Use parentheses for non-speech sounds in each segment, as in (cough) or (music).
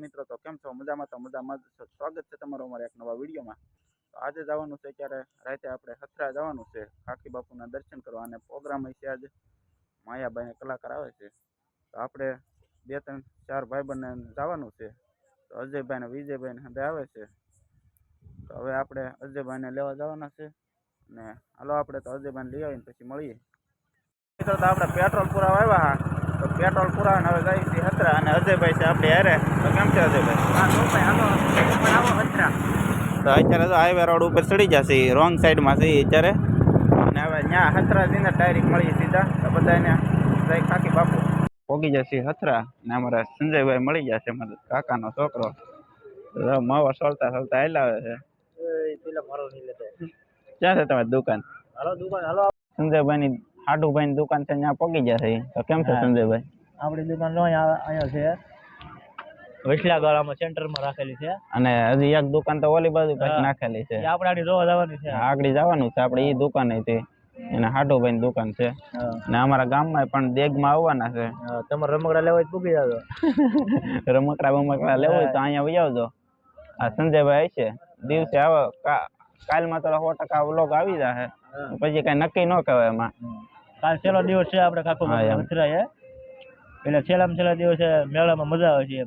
મિત્રો, તો કેમ છો? મજામાં તો મજામાં છો. સ્વાગત છે તમારું અમારા એક નવા વિડીયોમાં. તો આજે જવાનું છે ત્યારે રાતે આપણે હથરા જવાનું છે. કાકી બાપુના દર્શન કરવા અને પ્રોગ્રામ છે આજે. માયાભાઈને કલાકાર આવે છે. તો આપણે બે ત્રણ ચાર ભાઈબંધને જવાનું છે. તો અજયભાઈ ને વિજયભાઈ ને આવે છે. તો હવે આપણે અજયભાઈને લેવા જવાના છે. અને હાલો આપણે તો અજયભાઈને લઈ આવીને પછી મળીએ. મિત્રો, તો આપણે પેટ્રોલ પુરાવા આવ્યા તો પેટ્રોલ પુરાવે હવે જાય છે હતરા અને અજયભાઈ છે આપણે હારે. તો કેમ છે અજયભાઈ? તો અત્યારે તો હાઈવે રોડ ઉપર ચડી જશે રોંગ સાઈડમાં છે અત્યારે. અને હવે ત્યાં હતરા જઈને ડાયરેક્ટ મળીએ સીધા. તો બધાને જય કાકી બાપુ. પોગી જશે હથરા ને અમારા સંજયભાઈ મળી જશે મારા કાકાનો છોકરો. માવા સોલતા સોલતા આવે છે. ક્યાં છે તમારી દુકાન? હાલો દુકાન હાલો સંજયભાઈની દુકાન છે ત્યાં પગી જશે તો કેમ છે. સંજયભાઈ? આપણી દુકાન નો અહીંયા છે. વૈસલા ગાળામાં સેન્ટરમાં રાખેલી છે. અને હજી એક દુકાન તો ઓલી બાજુ પાછી નાખેલી છે. આપણે આની જોવા જવાની છે. આગળ જવાનું છે આપણે એ દુકાન હતી એને હાડુભાઈની દુકાન છે. ને અમારા ગામમાં પણ દેગમાં આવવાના છે. તમારે રમકડા લેવા હોય પૂકી જાજો. (laughs) રમકડા બમકડા લેવા હોય તો અહીંયા વહી આવજો. આ સંજયભાઈ છે દિવસે આવે કાલ કાલમાં તો સો ટકા વ્લોગ આવી જશે પછી કઈ નક્કી ન કહેવાય એમાં. કાલ છેલ્લો દિવસ છે આપણે કાકો. મથરાએ એટલે છેલ્લામાં છેલ્લા દિવસે મેળામાં મજા આવે છે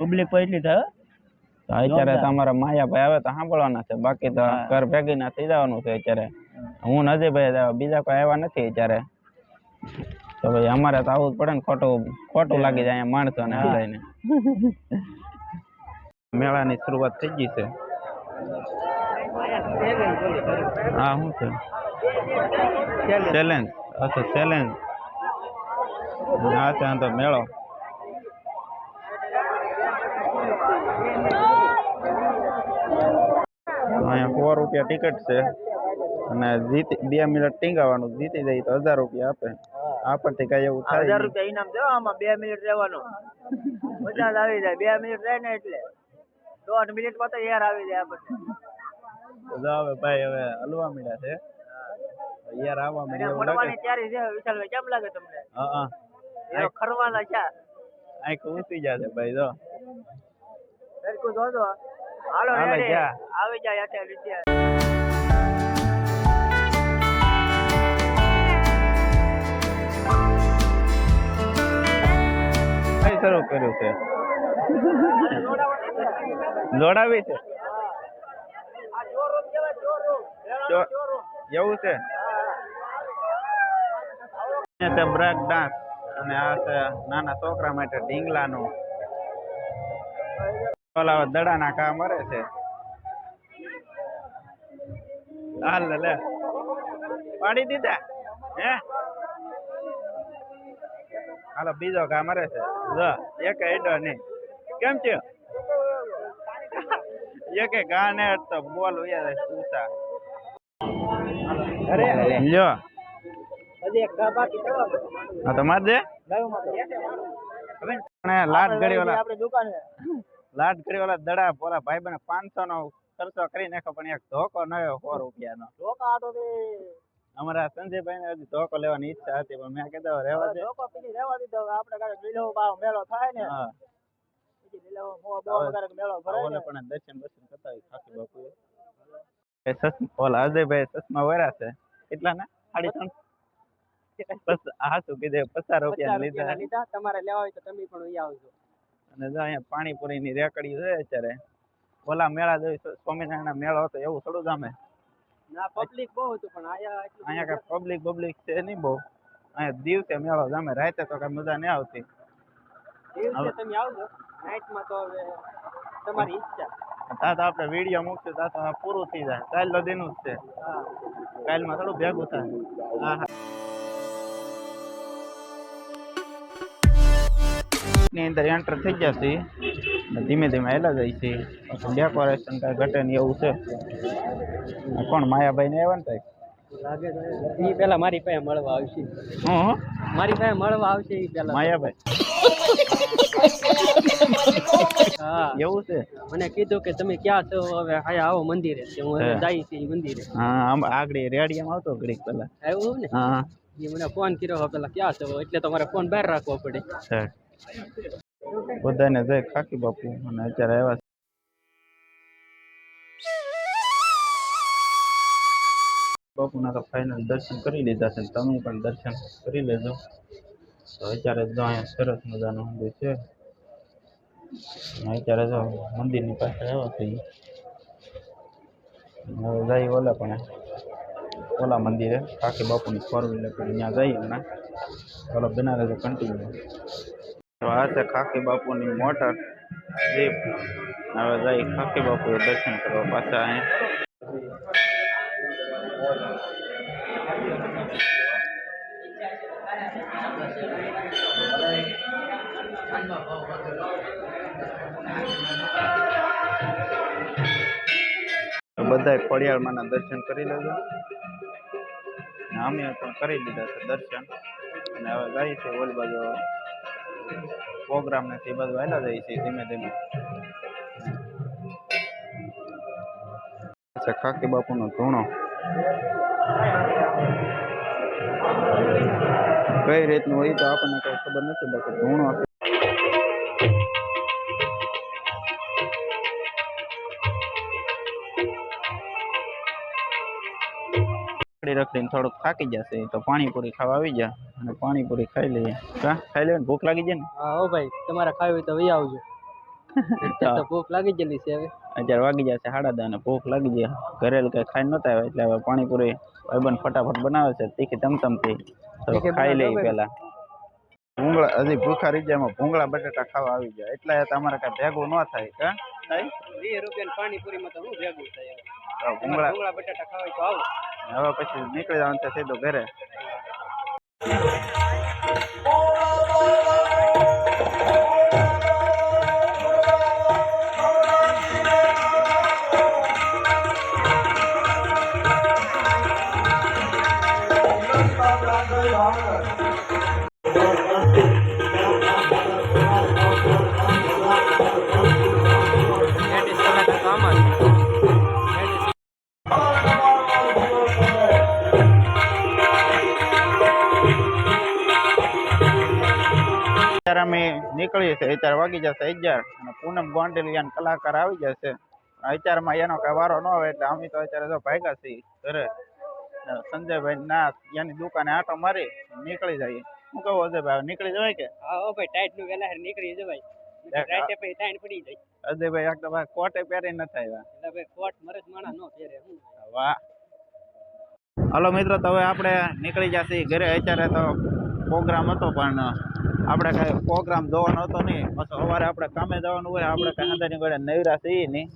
પબ્લિક પણ એટલી થાય અત્યારે તમારા માયા ભાઈ આવે તો સાંભળવાના છે. બાકી તો ઘર ભેગી ના થઈ જવાનું છે અત્યારે. હું નથી ભાઈ બીજા કોઈ આવ્યા નથી અત્યારે. તો ભાઈ અમારે તો આવવું જ પડે ને ખોટું ખોટું લાગી જાય અહીંયા માણસો ને હા. બધાને મેળાની શરૂઆત થઈ ગઈ છે. હા શું છે? ચેલેન્જ અચ્છા ચેલેન્જ હા છે તો મેળો. અહીંયા સો રૂપિયા ટિકિટ છે. અને જીતી બે મિનિટ ટીંગાવાનું. જીતી જાય તો હજાર રૂપિયા આપે. આપણથી કઈ એવું થાય હજાર રૂપિયા ઇનામ છે. આમાં બે મિનિટ રહેવાનું. મજા જ આવી જાય. બે મિનિટ રહે ને એટલે. દોઢ મિનિટમાં તો યાર આવી જાય આપણને બધા. હવે ભાઈ હવે હલવા મળ્યા છે. યાર તૈયારી છે વિશાલભાઈ કેમ લાગે તમને? હા હા. ખરવાના છે. આંખ ઊંચી જશે ભાઈ જો. સરખું જોજો હાલો રેડી. આવી જાય કઈ શરૂ કર્યું છે? જોડાવી છે. એવું છે? અહીંયા બ્રેક ડાન્સ અને આ છે નાના છોકરા માટે ઢીંગલાનું. ઓલા દડાના કામ મરે છે. હાલ લે લે. પાડી દીધા? હે? હાલો બીજો કામ મરે છે. જો એક હેડો નહીં. કેમ છે એકે ગાને તો બોલ ઉયા ઊંચા અરે. લ્યો. હજી એક છે. અને લાટ ઘડી વાળા આપણી દુકાન છે. લાટ ઘડી વાળા દડા પોલા ભાઈ બને પાંચસો નો ખર્ચો કરી નાખો પણ એક ધોકો ન સો આટો તે અમારા સંજયભાઈ ને હજી ધોકો લેવાની ઈચ્છા હતી પણ મેં કીધું રહેવા દે. ધોકો પીધી રહેવા દીધો. આપણે કાંઈક લીલો ભાવ મેળો થાય ને. હા. પણ દર્શન દર્શન કરતા હોય ખાકી બાપુ એ સસ- ઓલા અજયભાઈ ચશ્મા વરા છે. કેટલા ના સાડી ત્રણ હા શું કીધું પચાસ રૂપિયા લીધા. લીધા તમારે લેવા હોય તો તમે પણ અહીં આવજો. અને જો અહીંયા પાણીપુરી ની રેકડી છે અત્યારે ઓલા મેળા જોઈ સ્વામિનારાયણ મેળો હતો એવું થોડું ગામે ના પબ્લિક બહુ હતું પણ આયા અહીંયા કઈ પબ્લિક પબ્લિક છે નહીં બહુ. અહીંયા દિવસે મેળો જામે રાતે તો કઈ મજા નહીં આવતી. દિવસે તમે આવજો તો હવે તમારી ઈચ્છા. તા તો આપણે વીડિયો મૂકશું તા પૂરું થઈ જાય. કાલ તો દિનું જ છે. કાલમાં થોડું ભેગું થાય. હા હા. ની અંદર એન્ટર થઈ જશે છે ધીમે ધીમે હેલા જાય છે. ડેકોરેશન કાંઈ ઘટે ને એવું છે. કોણ માયાભાઈ ને આવ્યા ને લાગે તો પેલા મારી પાસે મળવા આવશે. હું મારી પાસે મળવા આવશે એ પેલા માયાભાઈ. હા. એવું છે? મને કીધું કે તમે ક્યાં છો? હવે આયા આવો મંદિરે. હું જાય છે મંદિરે. હા આમ આગળ રેડિયામાં આવતો ઘડીક પેલા આવ્યું ને? હા. ઈ મને ફોન કર્યો પેલા ક્યાં છો? એટલે તમારે ફોન બહાર રાખવો પડે. બધાને જય ખાકી બાપુ. અને અત્યારે આવ્યા. બાપુના તો ફાઇનલ દર્શન કરી લીધા છે. તમે પણ દર્શન કરી લેજો. તો અત્યારે જો અહીંયા સરસ મજાનું મંદિર છે. અત્યારે જો મંદિરની પાસે આવ્યા છે ઈ. હવે જઈ ઓલા પણ ઓલા મંદિરે. કાકી બાપુની ફોર વ્હીલર પર ત્યાં જઈએ હમણાં. ઓલા બનાવે છે કન્ટિન્યુ તો આ છે ખાકી બાપુની મોટર જીપ હવે જઈ ખાકી બાપુએ દર્શન કરવા પાછા અહીંયા બધાય ખોડિયાળમાંના દર્શન કરી લેજો. અને અમે પણ કરી લીધા છે દર્શન. અને હવે જઈએ છીએ ઓલી બાજુ. પ્રોગ્રામ ને તે બધું હેલા જાય છે, ધીમે ધીમે. ખાકી બાપુનો ધૂણો. કઈ રીતનું હોય તો આપણને કઈ ખબર નથી, બાકી ધૂણો રખડી રખડીને થોડુંક થાકી જશે તો પાણીપુરી ખાવા આવી જા અને પાણીપુરી ખાઈ લઈએ. કા? ખાઈ લે ભૂખ લાગી જાય ને? હા હો ભાઈ તમારે ખાવી હોય તો વહી આવજો. (laughs) તો ભૂખ લાગી ગયેલી છે હવે. અત્યારે વાગી જશે સાડા દસ અને ભૂખ લાગી જાય ઘરે કઈ ખાઈ નતા આવે એટલે હવે પાણીપુરી ભાઈબંધ ફટાફટ બનાવે છે તીખી તમતમથી. તો ખાઈ લઈએ પેલા ભૂંગળા હજી ભૂખા રીજામાં જાય એમાં ભૂંગળા બટાટા ખાવા આવી જાય. એટલે તમારે કઈ ભેગું ન થાય કા? થાય વીસ રૂપિયા પાણીપુરીમાં તો હું ભેગું થાય? ભૂંગળા. ભૂંગળા બટાટા ખાવા તો આવો. હવે પછી નીકળી જવાનું છે સીધું ઘરે. લેડીઝ અત્યારે અમે નીકળીએ છીએ. અત્યારે વાગી જશે અગિયાર અને પૂનમ ગોંડલિયાન કલાકાર આવી જશે. અત્યારમાં એનો કઈ વારો ન આવે એટલે અમે તો અત્યારે જો ભાગ્યા છીએ ઘરે. સંજયભાઈ ના એની દુકાને આટો મારી નીકળી જઈએ. શું કહું અજયભાઈ નીકળી જવાય કે? હા ભાઈ ટાઈટનું વેલા નીકળી જવાય. દેખ, ટાઈટ પડી જાય. અજયભાઈ એક તો ભાઈ કોટે પહેરી નથી આવ્યા. કોટ મરજ માણા નો પહેરે વાહ. હાલો મિત્રો તો હવે આપણે નીકળી જશે ઘરે. અત્યારે તો પ્રોગ્રામ હતો પણ આપણે કાંઈ પ્રોગ્રામ જોવાનો હતો નહીં. પછી સવારે આપણે કામે જવાનું હોય, આપણે કાંઈ અંદાજની ગળે નવરા છીએ નહીં.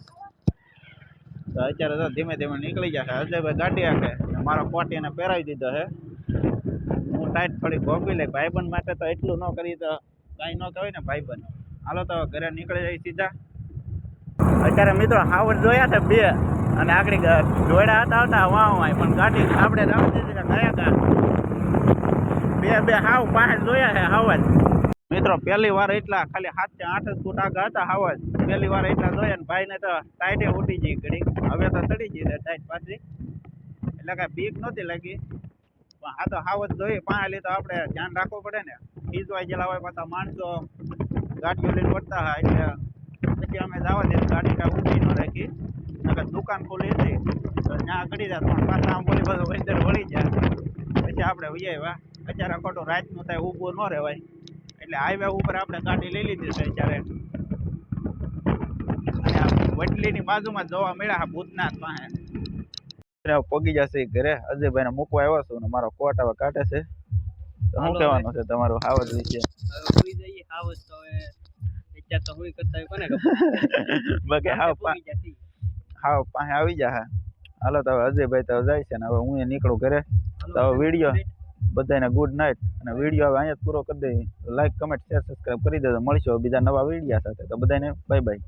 તો અત્યારે તો ધીમે ધીમે નીકળી જશે અજયભાઈ ગાડી ને મારો કોટ એને પહેરાવી દીધો છે. હું ટાઈટ થોડી ભોગવી લઈ. ભાઈબંધ માટે તો એટલું ન કરી તો કાંઈ ન કહેવાય ને ભાઈબંધ. હાલો તો ઘરે નીકળી જાય સીધા. અત્યારે મિત્રો હાવર જોયા છે બે. અને આગળ જોડા હતા હતા વાહ વાય પણ ગાડી આપણે જ આવતી ગયા ગયા બે બે, હાવ પાસે જોયા છે મિત્રો, પહેલી વાર એટલા ખાલી સાતથી આઠ ફૂટ આગળ હતા, હાવજ. પહેલી વાર એટલા જોયા ને ભાઈને તો ટાઈટે ઉડી જઈ ઘડી હવે તો ચડી ગઈ ટાઈટ પાછી. એટલે કાંઈ બીક નહોતી લાગી. પણ આ તો હાવજ જોઈએ, પાંચ તો આપણે ધ્યાન રાખવું પડે ને. ખીજવાઈ ગયેલા હોય પાછા માણસો ગાડીઓ લઈને વળતા હોય, એટલે પછી અમે જવા દઈએ, ગાડી કાંઈ ઊંચી ન રાખી. નકર દુકાન ખોલી હતી, તો ત્યાં ગળી જાય પણ પાછા આમ બોલી બધું વળી જાય પછી આપણે વૈયા અત્યારે ખોટું રાતનું થાય ઊભું ન રહેવાય. એટલે હાઈવે ઉપર આપણે ગાડી લઈ લીધી છે અત્યારે. વડલીની બાજુમાં જોવા મળ્યા હા ભૂતનાથ પાસે પગી જશે ઘરે. અજયભાઈને મૂકવા આવ્યો છું અને મારો કોટ હવે કાઢે છે. તો શું કહેવાનું છે તમારું હાવજ વિશે? હાવજ તો અત્યારે તો હુઈ કરતા કોને (laughs) બાકી હાવ હાવ પાસે આવી જા હાલો તો હવે અજયભાઈ તો જાય છે ને હવે હું એ નીકળું ઘરે. તો વીડિયો. બધાને ગુડ નાઇટ અને વીડિયો હવે અહીંયા પૂરો કરી દઈએ. લાઈક કમેન્ટ શેર સબસ્ક્રાઈબ કરી દેજો. મળીશું બીજા નવા વિડીયા સાથે. તો બધાને બાય બાય